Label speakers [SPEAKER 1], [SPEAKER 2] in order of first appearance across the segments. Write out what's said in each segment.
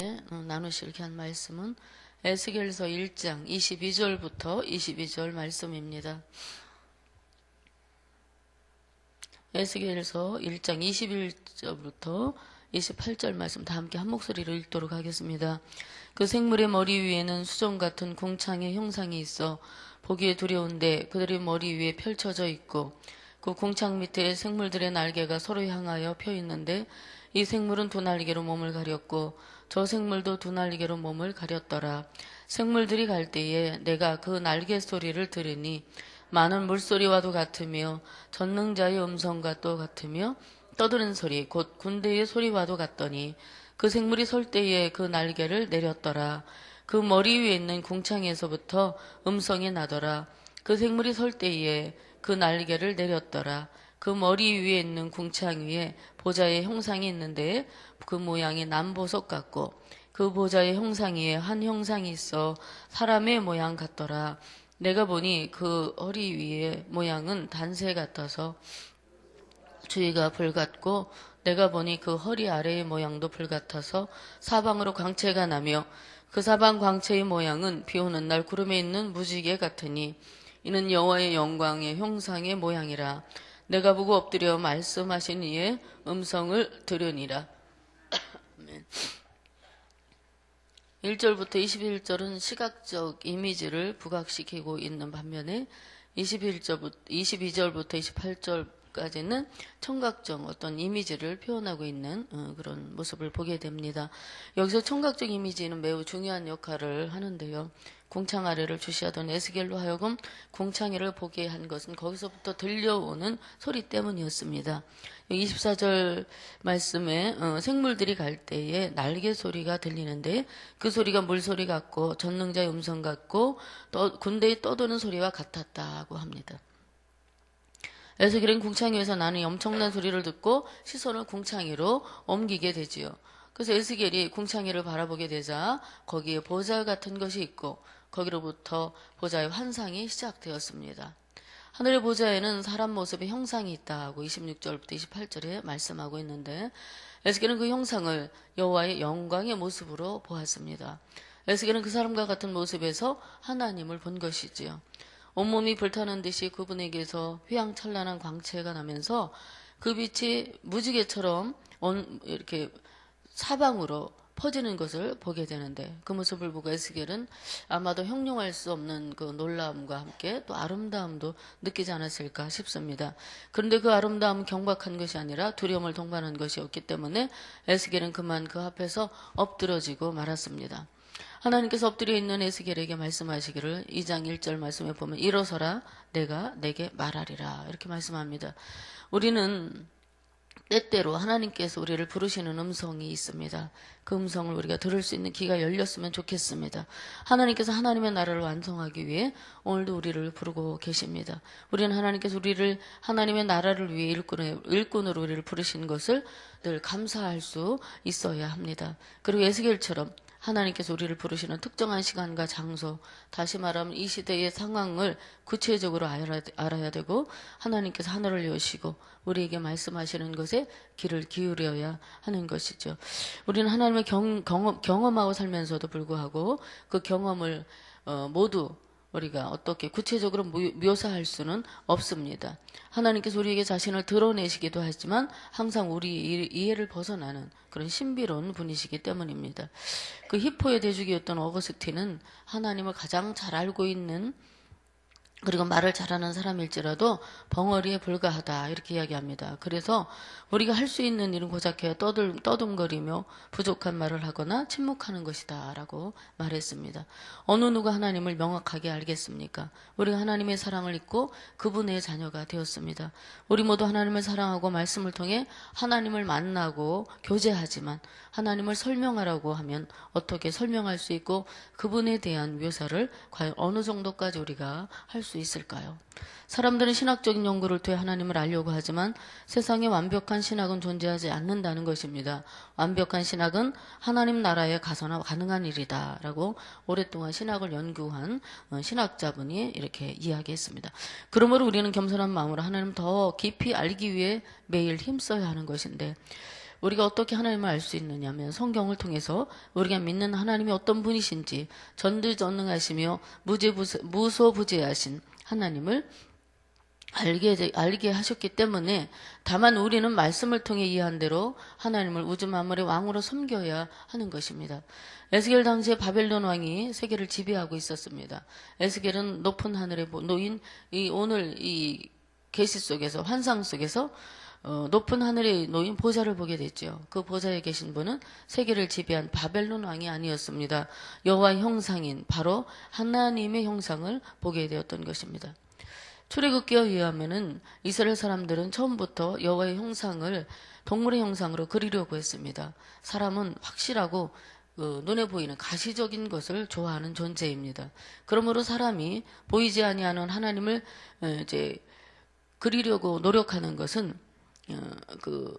[SPEAKER 1] 어, 나누실 한 말씀은 에스겔서 1장 22절부터 22절 말씀입니다. 에스겔서 1장 21절부터 28절 말씀 다 함께 한 목소리로 읽도록 하겠습니다. 그 생물의 머리 위에는 수정 같은 공창의 형상이 있어 보기에 두려운데 그들의 머리 위에 펼쳐져 있고 그 공창 밑에 생물들의 날개가 서로 향하여 펴 있는데 이 생물은 두 날개로 몸을 가렸고 저 생물도 두 날개로 몸을 가렸더라. 생물들이 갈 때에 내가 그 날개 소리를 들으니 많은 물소리와도 같으며 전능자의 음성과 또 같으며 떠드는 소리 곧 군대의 소리와도 같더니 그 생물이 설 때에 그 날개를 내렸더라. 그 머리 위에 있는 궁창에서부터 음성이 나더라. 그 생물이 설 때에 그 날개를 내렸더라. 그 머리 위에 있는 궁창 위에 보좌의 형상이 있는데 그 모양이 남보석 같고 그 보좌의 형상 위에 한 형상이 있어 사람의 모양 같더라. 내가 보니 그 허리 위에 모양은 단새 같아서 주위가 불 같고 내가 보니 그 허리 아래의 모양도 불 같아서 사방으로 광채가 나며 그 사방 광채의 모양은 비 오는 날 구름에 있는 무지개 같으니 이는 여호와의 영광의 형상의 모양이라 내가 보고 엎드려 말씀하신 이의 음성을 들으니라 1절부터 21절은 시각적 이미지를 부각시키고 있는 반면에 21절부터 22절부터 28절까지는 청각적 어떤 이미지를 표현하고 있는 어, 그런 모습을 보게 됩니다. 여기서 청각적 이미지는 매우 중요한 역할을 하는데요. 공창 아래를 주시하던 에스겔로 하여금 공창이를 보게 한 것은 거기서부터 들려오는 소리 때문이었습니다. 24절 말씀에 어, 생물들이 갈 때에 날개 소리가 들리는데 그 소리가 물소리 같고 전능자의 음성 같고 또 군대의 떠도는 소리와 같았다고 합니다. 에스겔은 궁창이에서 나는 엄청난 소리를 듣고 시선을 궁창이로 옮기게 되지요. 그래서 에스겔이 궁창이를 바라보게 되자 거기에 보좌 같은 것이 있고 거기로부터 보좌의 환상이 시작되었습니다. 하늘의 보좌에는 사람 모습의 형상이 있다고 26절부터 28절에 말씀하고 있는데 에스겔은 그 형상을 여호와의 영광의 모습으로 보았습니다. 에스겔은 그 사람과 같은 모습에서 하나님을 본 것이지요. 온몸이 불타는 듯이 그분에게서 휘황찬란한 광채가 나면서 그 빛이 무지개처럼 이렇게 사방으로 퍼지는 것을 보게 되는데 그 모습을 보고 에스겔은 아마도 형용할 수 없는 그 놀라움과 함께 또 아름다움도 느끼지 않았을까 싶습니다. 그런데 그 아름다움은 경박한 것이 아니라 두려움을 동반한 것이었기 때문에 에스겔은 그만 그 앞에서 엎드러지고 말았습니다. 하나님께서 엎드려 있는 에스겔에게 말씀하시기를 2장 1절 말씀에 보면 일어서라 내가 내게 말하리라 이렇게 말씀합니다. 우리는 때때로 하나님께서 우리를 부르시는 음성이 있습니다. 그 음성을 우리가 들을 수 있는 귀가 열렸으면 좋겠습니다. 하나님께서 하나님의 나라를 완성하기 위해 오늘도 우리를 부르고 계십니다. 우리는 하나님께서 우리를 하나님의 나라를 위해 일꾼으로, 일꾼으로 우리를 부르신 것을 늘 감사할 수 있어야 합니다. 그리고 에스겔처럼 하나님께서 우리를 부르시는 특정한 시간과 장소, 다시 말하면 이 시대의 상황을 구체적으로 알아야 되고 하나님께서 하늘을 여시고 우리에게 말씀하시는 것에 귀를 기울여야 하는 것이죠. 우리는 하나님의 경, 경험, 경험하고 살면서도 불구하고 그 경험을 어, 모두 우리가 어떻게 구체적으로 묘사할 수는 없습니다. 하나님께서 우리에게 자신을 드러내시기도 하지만 항상 우리 이해를 벗어나는 그런 신비로운 분이시기 때문입니다. 그 히포의 대주기였던 어거스틴은 하나님을 가장 잘 알고 있는 그리고 말을 잘하는 사람일지라도 벙어리에 불과하다 이렇게 이야기합니다. 그래서 우리가 할 수 있는 일은 고작해 떠들, 떠듬거리며 부족한 말을 하거나 침묵하는 것이다 라고 말했습니다. 어느 누가 하나님을 명확하게 알겠습니까? 우리가 하나님의 사랑을 잊고 그분의 자녀가 되었습니다. 우리 모두 하나님을 사랑하고 말씀을 통해 하나님을 만나고 교제하지만 하나님을 설명하라고 하면 어떻게 설명할 수 있고 그분에 대한 묘사를 과연 어느 정도까지 우리가 할수 있을까요? 사람들은 신학적인 연구를 통해 하나님을 알려고 하지만 세상에 완벽한 신학은 존재하지 않는다는 것입니다. 완벽한 신학은 하나님 나라에 가서나 가능한 일이다. 라고 오랫동안 신학을 연구한 어, 신학자분이 이렇게 이야기했습니다. 그러므로 우리는 겸손한 마음으로 하나님 더 깊이 알기 위해 매일 힘써야 하는 것인데 우리가 어떻게 하나님을 알 수 있느냐면 성경을 통해서 우리가 믿는 하나님이 어떤 분이신지 전지전능하시며 무죄부재- 무소부재하신 하나님을 알게, 되- 알게 하셨기 때문에 다만 우리는 말씀을 통해 이해한 대로 하나님을 우주 만물의 왕으로 섬겨야 하는 것입니다. 에스겔 당시에 바벨론 왕이 세계를 지배하고 있었습니다. 에스겔은 높은 하늘에 보- 놓인 이 오늘 이 계시 속에서 환상 속에서 어, 높은 하늘에 놓인 보좌를 보게 됐죠. 그 보좌에 계신 분은 세계를 지배한 바벨론 왕이 아니었습니다. 여호와의 형상인 바로 하나님의 형상을 보게 되었던 것입니다. 출애굽기에 의하면은 이스라엘 사람들은 처음부터 여호와의 형상을 동물의 형상으로 그리려고 했습니다. 사람은 확실하고 그 눈에 보이는 가시적인 것을 좋아하는 존재입니다. 그러므로 사람이 보이지 아니하는 하나님을 어, 이제 그리려고 노력하는 것은 어, 그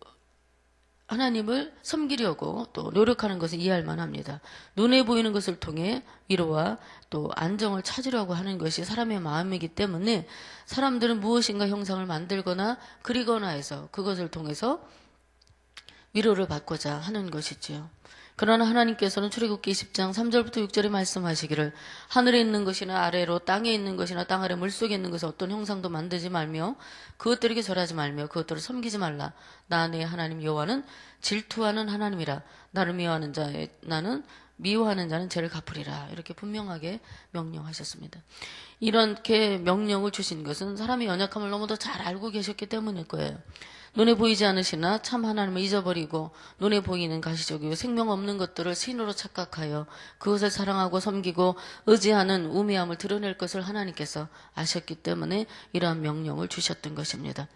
[SPEAKER 1] 하나님을 섬기려고 또 노력하는 것을 이해할 만합니다. 눈에 보이는 것을 통해 위로와 또 안정을 찾으려고 하는 것이 사람의 마음이기 때문에 사람들은 무엇인가 형상을 만들거나 그리거나 해서 그것을 통해서 위로를 받고자 하는 것이지요. 그러나 하나님께서는 출애굽기 10장 3절부터 6절에 말씀하시기를 하늘에 있는 것이나 아래로 땅에 있는 것이나 땅 아래 물속에 있는 것을 어떤 형상도 만들지 말며 그것들에게 절하지 말며 그것들을 섬기지 말라. 나 내 하나님 여호와는 질투하는 하나님이라. 나를 미워하는 자의 나는 미워하는 자는 죄를 갚으리라. 이렇게 분명하게 명령하셨습니다. 이렇게 명령을 주신 것은 사람의 연약함을 너무도 잘 알고 계셨기 때문일 거예요. 눈에 보이지 않으시나 참 하나님을 잊어버리고 눈에 보이는 가시적이고 생명 없는 것들을 신으로 착각하여 그것을 사랑하고 섬기고 의지하는 우매함을 드러낼 것을 하나님께서 아셨기 때문에 이러한 명령을 주셨던 것입니다.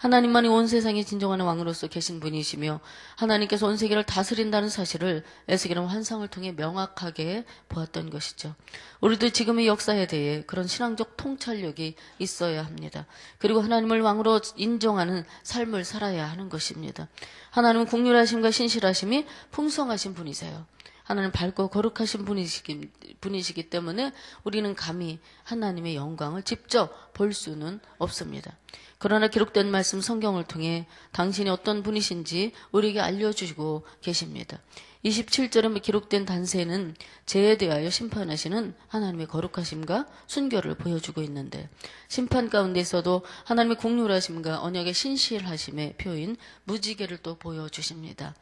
[SPEAKER 1] 하나님만이 온 세상의 진정한 왕으로서 계신 분이시며 하나님께서 온 세계를 다스린다는 사실을 에스겔은 환상을 통해 명확하게 보았던 것이죠. 우리도 지금의 역사에 대해 그런 신앙적 통찰력이 있어야 합니다. 그리고 하나님을 왕으로 인정하는 삶을 살아야 하는 것입니다. 하나님은 국률하심과 신실하심이 풍성하신 분이세요. 하나님 밝고 거룩하신 분이시기, 분이시기 때문에 우리는 감히 하나님의 영광을 직접 볼 수는 없습니다. 그러나 기록된 말씀 성경을 통해 당신이 어떤 분이신지 우리에게 알려주시고 계십니다. 27절에 기록된 단세는 죄에 대하여 심판하시는 하나님의 거룩하심과 순결을 보여주고 있는데 심판 가운데서도 하나님의 국률하심과 언약의 신실하심의 표인 무지개를 또 보여주십니다.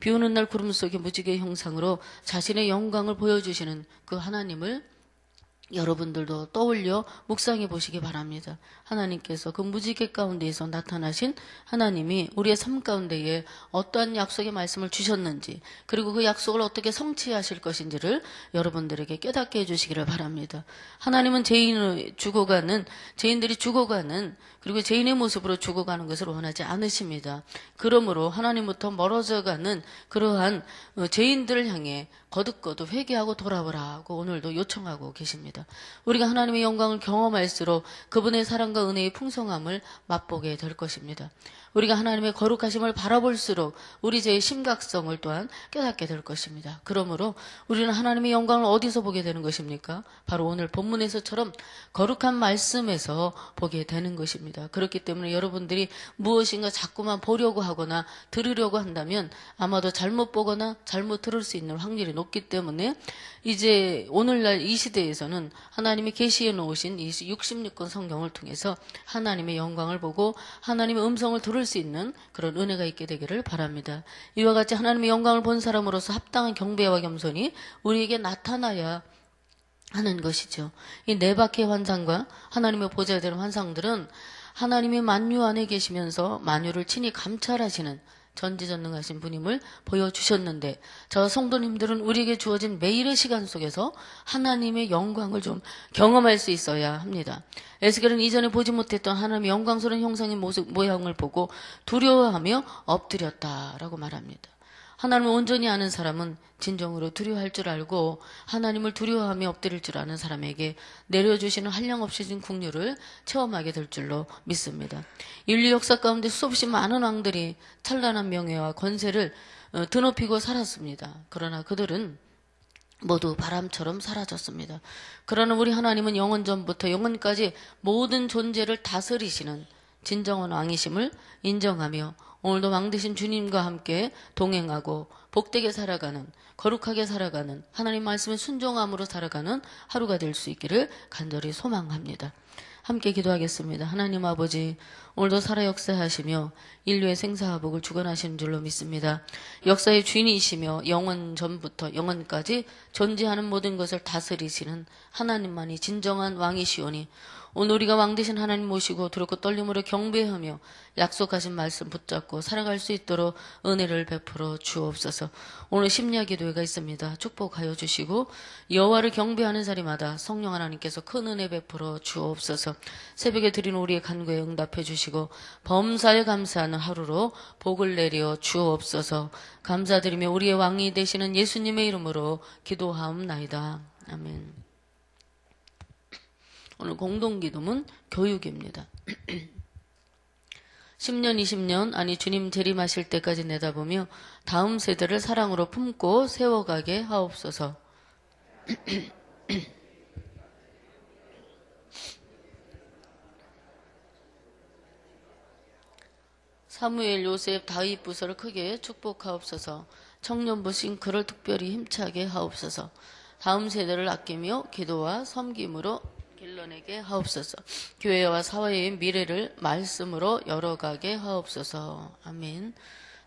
[SPEAKER 1] 비 오는 날 구름 속의 무지개 형상으로 자신의 영광을 보여주시는 그 하나님을 여러분들도 떠올려 묵상해 보시기 바랍니다. 하나님께서 그 무지개 가운데에서 나타나신 하나님이 우리의 삶 가운데에 어떠한 약속의 말씀을 주셨는지 그리고 그 약속을 어떻게 성취하실 것인지를 여러분들에게 깨닫게 해주시기를 바랍니다. 하나님은 죄인을 죽어가는 죄인들이 죽어가는 그리고 죄인의 모습으로 죽어가는 것을 원하지 않으십니다. 그러므로 하나님부터 멀어져가는 그러한 어, 죄인들을 향해 거듭거듭 회개하고 돌아오라고 오늘도 요청하고 계십니다. 우리가 하나님의 영광을 경험할수록 그분의 사랑과 은혜의 풍성함을 맛보게 될 것입니다. 우리가 하나님의 거룩하심을 바라볼수록 우리 죄의 심각성을 또한 깨닫게 될 것입니다. 그러므로 우리는 하나님의 영광을 어디서 보게 되는 것입니까? 바로 오늘 본문에서처럼 거룩한 말씀에서 보게 되는 것입니다. 그렇기 때문에 여러분들이 무엇인가 자꾸만 보려고 하거나 들으려고 한다면 아마도 잘못 보거나 잘못 들을 수 있는 확률이 높기 때문에 이제 오늘날 이 시대에서는 하나님이 계시해 놓으신 이 66권 성경을 통해서 하나님의 영광을 보고 하나님의 음성을 들을 수 있는 그런 은혜가 있게 되기를 바랍니다. 이와 같이 하나님의 영광을 본 사람으로서 합당한 경배와 겸손이 우리에게 나타나야 하는 것이죠. 이 네 바퀴의 환상과 하나님의 보좌에 되는 환상들은 하나님이 만유 안에 계시면서 만유를 친히 감찰하시는 전지전능하신 분임을 보여주셨는데 저 성도님들은 우리에게 주어진 매일의 시간 속에서 하나님의 영광을 좀 경험할 수 있어야 합니다. 에스겔은 이전에 보지 못했던 하나님의 영광스러운 형상의 모습, 모양을 보고 두려워하며 엎드렸다라고 말합니다. 하나님을 온전히 아는 사람은 진정으로 두려워할 줄 알고 하나님을 두려워하며 엎드릴 줄 아는 사람에게 내려주시는 한량없이 준 국류를 체험하게 될 줄로 믿습니다. 인류 역사 가운데 수없이 많은 왕들이 찬란한 명예와 권세를 어, 드높이고 살았습니다. 그러나 그들은 모두 바람처럼 사라졌습니다. 그러나 우리 하나님은 영원 전부터 영원까지 모든 존재를 다스리시는 진정한 왕이심을 인정하며 오늘도 왕 되신 주님과 함께 동행하고 복되게 살아가는 거룩하게 살아가는 하나님 말씀에 순종함으로 살아가는 하루가 될 수 있기를 간절히 소망합니다. 함께 기도하겠습니다. 하나님 아버지, 오늘도 살아 역사하시며 인류의 생사화복을 주관하시는 줄로 믿습니다. 역사의 주인이시며 영원 전부터 영원까지 존재하는 모든 것을 다스리시는 하나님만이 진정한 왕이시오니 오늘 우리가 왕 되신 하나님 모시고 두렵고 떨림으로 경배하며 약속하신 말씀 붙잡고 살아갈 수 있도록 은혜를 베풀어 주옵소서. 오늘 심야 기도회가 있습니다. 축복하여 주시고 여호와를 경배하는 자리마다 성령 하나님께서 큰 은혜 베풀어 주옵소서. 새벽에 드리는 우리의 간구에 응답해 주시고 범사에 감사하는 하루로 복을 내려 주옵소서. 감사드리며 우리의 왕이 되시는 예수님의 이름으로 기도하옵나이다. 아멘. 오늘 공동기도문 교육입니다. 10년, 20년, 아니 주님 재림하실 때까지 내다보며 다음 세대를 사랑으로 품고 세워가게 하옵소서. 사무엘, 요셉, 다윗 부서를 크게 축복하옵소서. 청년부 싱크를 특별히 힘차게 하옵소서. 다음 세대를 아끼며 기도와 섬김으로 길러내게 하옵소서. 교회와 사회의 미래를 말씀으로 열어가게 하옵소서. 아멘.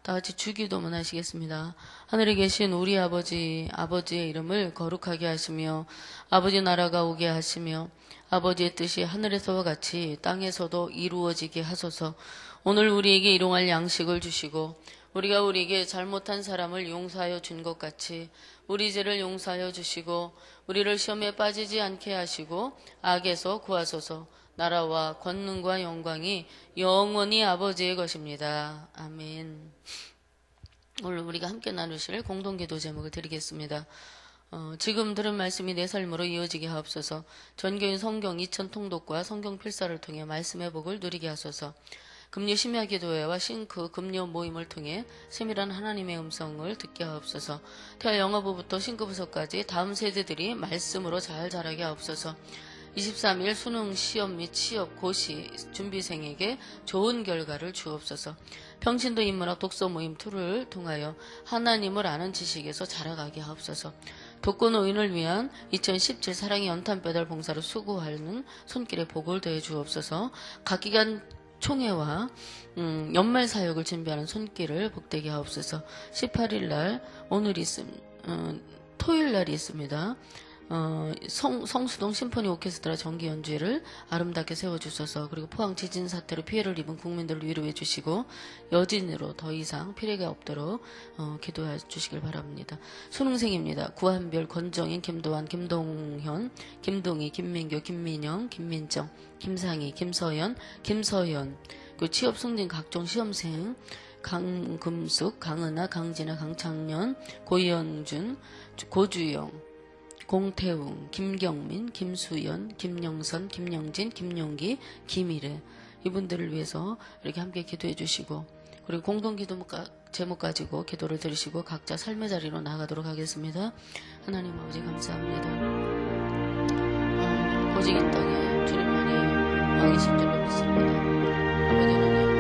[SPEAKER 1] 다 같이 주기도문 하시겠습니다. 하늘에 계신 우리 아버지, 아버지의 이름을 거룩하게 하시며, 아버지 나라가 오게 하시며, 아버지의 뜻이 하늘에서와 같이 땅에서도 이루어지게 하소서. 오늘 우리에게 일용할 양식을 주시고, 우리가 우리에게 잘못한 사람을 용서하여 준 것 같이 우리 죄를 용서하여 주시고 우리를 시험에 빠지지 않게 하시고 악에서 구하소서 나라와 권능과 영광이 영원히 아버지의 것입니다. 아멘. 오늘 우리가 함께 나누실 공동기도 제목을 드리겠습니다. 어, 지금 들은 말씀이 내 삶으로 이어지게 하옵소서. 전교인 성경 2천 통독과 성경 필사를 통해 말씀의 복을 누리게 하소서. 금요 심야 기도회와 싱크 금요 모임을 통해 세밀한 하나님의 음성을 듣게 하옵소서. 태아 영어부부터 싱크 부서까지 다음 세대들이 말씀으로 잘 자라게 하옵소서. 23일 수능 시험 및 취업 고시 준비생에게 좋은 결과를 주옵소서. 평신도 인문학 독서 모임 2를 통하여 하나님을 아는 지식에서 자라가게 하옵소서. 독거 노인을 위한 2017 사랑의 연탄 배달 봉사를 수고하는 손길에 복을 더해 주옵소서. 각 기관 총회와 음, 연말 사역을 준비하는 손길을 복되게 하옵소서. 18일 날 오늘 있음 어, 토요일 날이 있습니다. 어, 성, 성수동 심포니 오케스트라 정기 연주회를 아름답게 세워주셔서 그리고 포항 지진 사태로 피해를 입은 국민들을 위로해 주시고 여진으로 더 이상 피해가 없도록 어, 기도해 주시길 바랍니다. 수능생입니다. 구한별, 권정인, 김도환, 김동현, 김동희, 김민교, 김민영, 김민정, 김상희, 김서연, 김서연 그 취업 승진 각종 시험생 강금숙, 강은하, 강진아, 강창년, 고현준, 고주영 공태웅, 김경민, 김수연, 김영선, 김영진, 김용기, 김일혜 이분들을 위해서 이렇게 함께 기도해 주시고 그리고 공동 기도 제목 가지고 기도를 드리시고 각자 삶의 자리로 나가도록 하겠습니다. 하나님 아버지 감사합니다. 어, 오직 이 땅에 주님만이 왕이신 줄로 믿습니다. 아버지 하나님